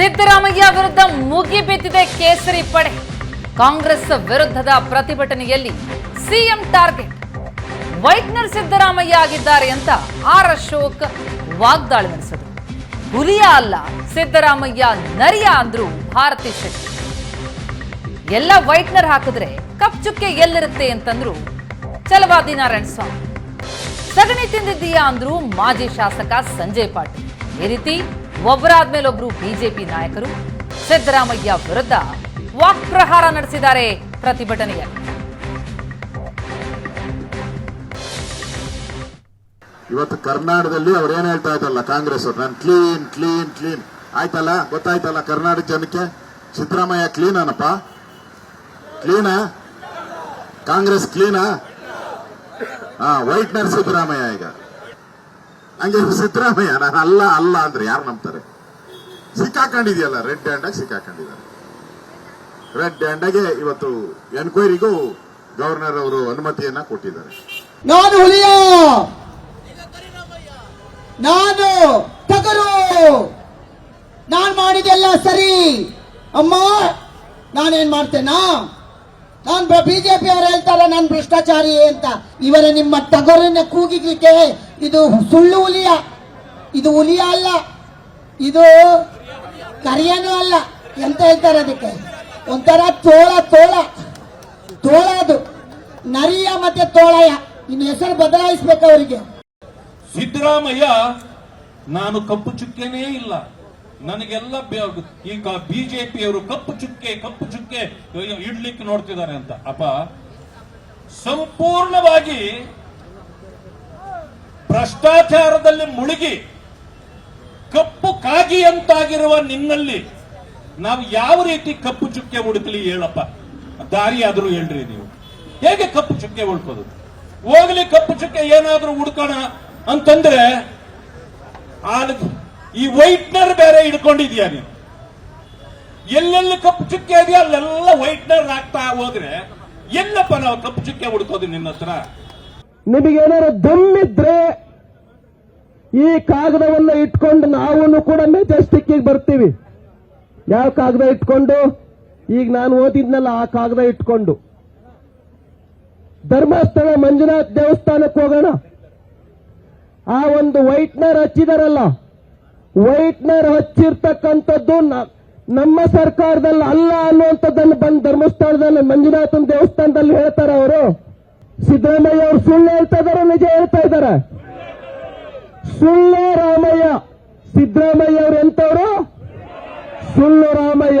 ಸಿದ್ದರಾಮಯ್ಯ ವಿರುದ್ಧ ಮುಗಿಬಿದ್ದಿದೆ ಕೇಸರಿ ಪಡೆ. ಕಾಂಗ್ರೆಸ್ ವಿರುದ್ಧದ ಪ್ರತಿಭಟನೆಯಲ್ಲಿ ಸಿಎಂ ಟಾರ್ಗೆಟ್. ವೈಟ್ನರ್ ಸಿದ್ದರಾಮಯ್ಯ ಆಗಿದ್ದಾರೆ ಅಂತ ಆರ್ ಅಶೋಕ್ ವಾಗ್ದಾಳಿ ನಡೆಸಿದರು. ಹುಲಿಯ ಅಲ್ಲ, ಸಿದ್ದರಾಮಯ್ಯ ನರಿಯ ಅಂದ್ರು ಭಾರತಿ ಶೆಟ್ಟಿ. ಎಲ್ಲ ವೈಟ್ನರ್ ಹಾಕಿದ್ರೆ ಕಪ್ ಚುಕ್ಕೆ ಎಲ್ಲಿರುತ್ತೆ ಅಂತಂದ್ರು ಚಲವಾದಿ ನಾರಾಯಣ ಸ್ವಾಮಿ. ಸಗಣಿ ತಿಂದಿದ್ದೀಯಾ ಅಂದ್ರು ಮಾಜಿ ಶಾಸಕ ಸಂಜಯ್ ಪಾಟೀಲ್. ಈ ರೀತಿ ಒಬ್ಬರಾದ್ಮೇಲೆ ಒಬ್ರು ಬಿಜೆಪಿ ನಾಯಕರು ಸಿದ್ದರಾಮಯ್ಯ ವಿರುದ್ಧ ವಾಕ್ಪ್ರಹಾರ ನಡೆಸಿದ್ದಾರೆ ಪ್ರತಿಭಟನೆಯಲ್ಲಿ ಇವತ್ತು ಕರ್ನಾಟಕದಲ್ಲಿ ಅವ್ರು ಏನ್ ಹೇಳ್ತಾ ಇದ್ದಲ್ಲ ಕಾಂಗ್ರೆಸ್ ಅವ್ರು, ನಾನು ಕ್ಲೀನ್ ಕ್ಲೀನ್ ಕ್ಲೀನ್ ಆಯ್ತಲ್ಲ? ಗೊತ್ತಾಯ್ತಲ್ಲ ಕರ್ನಾಟಕ ಜನಕ್ಕೆ? ಸಿದ್ದರಾಮಯ್ಯ ಕ್ಲೀನ್ ಅನಪ್ಪ ಕ್ಲೀನಾ ಕಾಂಗ್ರೆಸ್ ಕ್ಲೀನಾ ಹಾ ವೈಟ್ನರ್ ಸಿದ್ದರಾಮಯ್ಯ ಈಗ. ಹಂಗೆ ಸಿದ್ದರಾಮಯ್ಯ. ನಾನು ಅಲ್ಲ ಅಲ್ಲ ಅಂದ್ರೆ ಯಾರು ನಂಬ್ತಾರೆ? ಸಿಕ್ಕಾಕೊಂಡಿದೆಯಲ್ಲ, ರೆಡ್ ಹ್ಯಾಂಡಾಗಿ ಸಿಕ್ಕಾಕೊಂಡಿದ್ದಾರೆ. ರೆಡ್ ಹ್ಯಾಂಡಾಗೆ ಇವತ್ತು ಎನ್ಕ್ವೈರಿಗೂ ಗವರ್ನರ್ ಅವರು ಅನುಮತಿಯನ್ನ ಕೊಟ್ಟಿದ್ದಾರೆ. ನಾನು ಹುಲಿಯ! ನಾನು ಟಗರು! ನಾನು ಮಾಡಿದೆಲ್ಲ ಸರಿ. ಅಮ್ಮ, ನಾನೇನ್ ಮಾಡ್ತೇನಾ? ನಾನ್ ಬಿಜೆಪಿ ಅವರು ಹೇಳ್ತಾರೆ, ನಾನು ಭ್ರಷ್ಟಾಚಾರಿ ಅಂತ. ಇವರ ನಿಮ್ಮ ಟಗರನ್ನ ಕೂಗಿಗ್ಲಿಕ್ಕೆ ಇದು ಸುಳ್ಳು ಹುಲಿಯ. ಇದು ಹುಲಿಯ ಅಲ್ಲ, ಇದು ಕರಿಯನೂ ಅಲ್ಲ ಎಂತ ಹೇಳ್ತಾರೆ ಅದಕ್ಕೆ? ಒಂಥರ ತೋಳ ತೋಳ. ತೋಳ ಅದು. ನರಿಯ ಮತ್ತೆ ತೋಳಯ. ಇನ್ನು ಹೆಸರು ಬದಲಾಯಿಸ್ಬೇಕು ಅವರಿಗೆ. ಸಿದ್ದರಾಮಯ್ಯ, ನಾನು ಕಪ್ಪು ಚುಕ್ಕೇನೇ ಇಲ್ಲ. ನನಗೆಲ್ಲ ಈಗ ಬಿಜೆಪಿಯವರು ಕಪ್ಪು ಚುಕ್ಕೆ ಕಪ್ಪು ಚುಕ್ಕೆ ಇಡ್ಲಿಕ್ಕೆ ನೋಡ್ತಿದ್ದಾರೆ ಅಂತ. ಅಪ್ಪ, ಸಂಪೂರ್ಣವಾಗಿ ಭ್ರಷ್ಟಾಚಾರದಲ್ಲಿ ಮುಳುಗಿ, ಕಪ್ಪು ಕಾಗಿಯಂತಾಗಿರುವ ನಿನ್ನಲ್ಲಿ ನಾವು ಯಾವ ರೀತಿ ಕಪ್ಪು ಚುಕ್ಕೆ ಹುಡುಕಲಿ ಹೇಳಪ್ಪ? ದಾರಿ ಹೇಳ್ರಿ ನೀವು. ಹೇಗೆ ಕಪ್ಪು ಚುಕ್ಕೆ ಹುಡುಕೋದು? ಹೋಗ್ಲಿ ಕಪ್ಪು ಚುಕ್ಕೆ ಏನಾದರೂ ಹುಡ್ಕೋಣ ಅಂತಂದ್ರೆ ಆಲ್- ಈ ವೈಟ್ನರ್ ಬೇರೆ ಹಿಡ್ಕೊಂಡಿದ್ಯಾ ನೀನು? ಎಲ್ಲೆಲ್ಲಿ ಕಪ್ಪು ಚುಕ್ಕೆ ಇದೆಯಾ ಅಲ್ಲೆಲ್ಲ ವೈಟ್ನರ್ ಹಾಕ್ತಾ ಹೋದ್ರೆ ಎಲ್ಲಪ್ಪ ನಾವು ಕಪ್ಪು ಚುಕ್ಕೆ ಹುಡ್ಕೋದು ನಿನ್ನ ಹತ್ರ? ನಿಮಗೇನಾರ ದಮ್ಮಿದ್ರೆ ಈ ಕಾಗದವನ್ನ ಇಟ್ಕೊಂಡು ನಾವು ಕೂಡ ಮೆಜೆಸ್ಟಿಕ್ ಬರ್ತೀವಿ. ಯಾವ ಕಾಗದ ಇಟ್ಕೊಂಡು? ಈಗ ನಾನು ಓದಿದ್ನಲ್ಲ ಆ ಕಾಗದ ಇಟ್ಕೊಂಡು. ಧರ್ಮಸ್ಥಳ ಮಂಜುನಾಥ್ ದೇವಸ್ಥಾನಕ್ಕೆ ಹೋಗೋಣ. ಆ ಒಂದು ವೈಟ್ನರ್ ಹಚ್ಚಿದಾರಲ್ಲ ವೈಟ್ನರ್ ಹಚ್ಚಿರ್ತಕ್ಕಂಥದ್ದು ನಮ್ಮ ಸರ್ಕಾರದಲ್ಲಿ ಅಲ್ಲ ಅನ್ನುವಂಥದ್ದನ್ನು ಬಂದು ಧರ್ಮಸ್ಥಳದಲ್ಲಿ ಮಂಜುನಾಥನ್ ದೇವಸ್ಥಾನದಲ್ಲಿ ಹೇಳ್ತಾರೆ ಅವರು. ಸಿದ್ದರಾಮಯ್ಯ ಅವರು ಸುಳ್ಳು ಹೇಳ್ತಾ ಇದಾರೆ ನಿಜ ಹೇಳ್ತಾ ಇದ್ದಾರೆ. ಸುಳ್ಳು ರಾಮಯ್ಯ. ಸಿದ್ದರಾಮಯ್ಯ ಅವರು ಎಂತವರು ಸುಳ್ಳು ರಾಮಯ್ಯ.